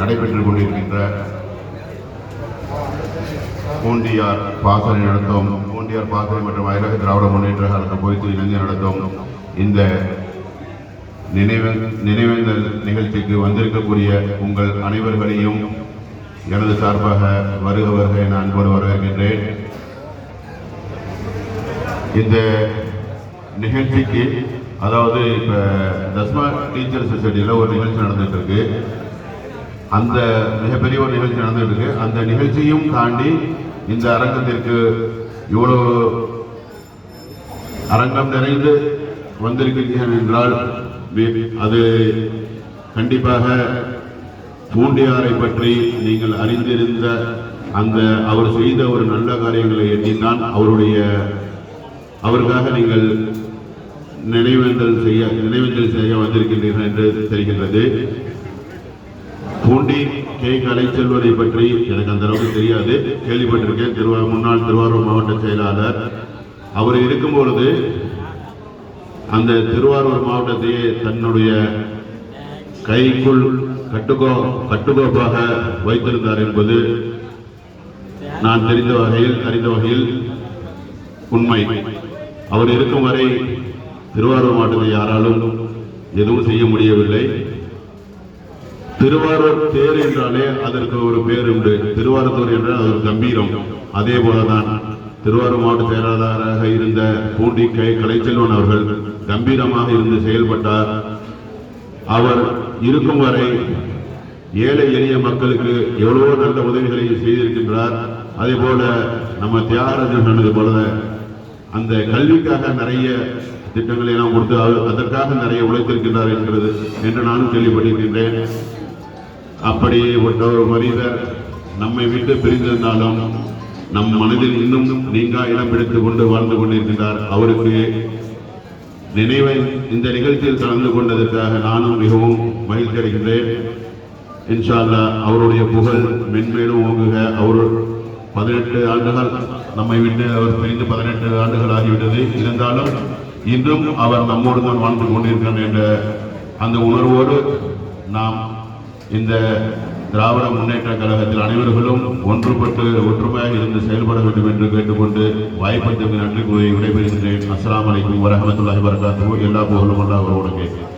நடைபெற்றுக் கொண்டிருக்கின்ற பூண்டியார் பாசறை நடத்தும் பூண்டியார் பாசறை மற்றும் அயலக திராவிட முன்னேற்ற கழக பொய்த்து இளைஞர் நடத்தும் இந்த நினைவு நினைவேந்தல் நிகழ்ச்சிக்கு வந்திருக்கக்கூடிய உங்கள் அனைவர்களையும் எனது சார்பாக வருக வருக என அன்போடு வரவேற்கின்றேன். இந்த நிகழ்ச்சிக்கு அதாவது இப்போ தஸ்மா டீச்சர் சொசைட்டியில் ஒரு நிகழ்ச்சி நடந்துட்டு இருக்கு. அந்த மிகப்பெரிய ஒரு நிகழ்ச்சி நடந்துட்டு இருக்கு அந்த நிகழ்ச்சியும் தாண்டி இந்த அரங்கத்திற்கு இவ்வளவு அரங்கம் நிறைந்து வந்திருக்கிறீர்கள் என்றால் அது கண்டிப்பாக பூண்டியாரை பற்றி நீங்கள் அறிந்திருந்த அந்த அவர் செய்த ஒரு நல்ல காரியங்களை எண்ணித்தான் அவருடைய அவருக்காக நீங்கள் நினைவேந்தல் செய்ய நினைவேந்தல் செய்ய வந்திருக்கின்றீர்கள் என்று தெரிகின்றது. பூண்டி கே செல்வதை பற்றி எனக்கு அந்த அளவுக்கு தெரியாது. கேள்விப்பட்டிருக்கேன். திருவா முன்னாள் திருவாரூர் மாவட்ட செயலாளர். அவர் இருக்கும் பொழுது அந்த திருவாரூர் மாவட்டத்தையே தன்னுடைய கைக்குள் கட்டுக்கோ கட்டுக்கோப்பாக வைத்திருந்தார் என்பது நான் தெரிந்த வகையில் அறிந்த வகையில் உண்மை. அவர் இருக்கும் வரை திருவாரூர் மாவட்டத்தை யாராலும் எதுவும் செய்ய முடியவில்லை. திருவாரூர் தேர் என்றாலே அதற்கு ஒரு பேர் உண்டு. திருவாரூர் என்றால் அது ஒரு கம்பீரம். அதே போலதான் திருவாரூர் மாவட்ட செயலாளராக இருந்த பூண்டி கை. கலைச்செல்வன் அவர்கள் கம்பீரமாக இருந்து செயல்பட்டார். அவர் இருக்கும் வரை ஏழை எளிய மக்களுக்கு எவ்வளவோ நல்ல உதவிகளை செய்திருக்கின்றார். அதே போல நம்ம தியாகராஜன் சொன்னது போல அந்த கல்விக்காக நிறைய திட்டங்களை எல்லாம் கொடுத்து அதற்காக நிறைய உழைத்திருக்கின்றார் என்கிறது என்று நானும் கேள்விப்பட்டிருக்கின்றேன். அப்படி ஒரு மனிதர் நம்மை விட்டு பிரிந்திருந்தாலும் நம் மனதில் இன்னும் நீங்கா இடம் பிடித்துக் கொண்டு வாழ்ந்து கொண்டிருக்கின்றார் அவருக்கு நினைவை இந்த நிகழ்ச்சியில் கலந்து கொண்டதற்காக நானும் மிகவும் மகிழ்ச்சி அடைகின்றேன் இன்ஷால்லா அவருடைய புகழ் மென்மேலும் ஓங்குக. அவர் பதினெட்டு ஆண்டுகள் நம்மை விட்டு அவர் பிரிந்து பதினெட்டு ஆண்டுகள் ஆகிவிட்டது. இருந்தாலும் இன்றும் அவர் நம்மோடு தான் வாழ்ந்து கொண்டிருக்கிறார் என்ற அந்த உணர்வோடு நாம் இந்த திராவிட முன்னேற்ற கழகத்தில் அனைவர்களும் ஒன்றுபட்டு ஒற்றுமையாக இருந்து செயல்பட வேண்டும் என்று கேட்டுக்கொண்டு வாய்ப்பளித்தமைக்கு நன்றி கூறி விடைபெறுகின்றேன். அஸ்லாம் வலைக்கும் வரமத்துல்லாஹி வரகாத்து எல்லா புகழும் அல்லாஹ் கேட்கிறேன்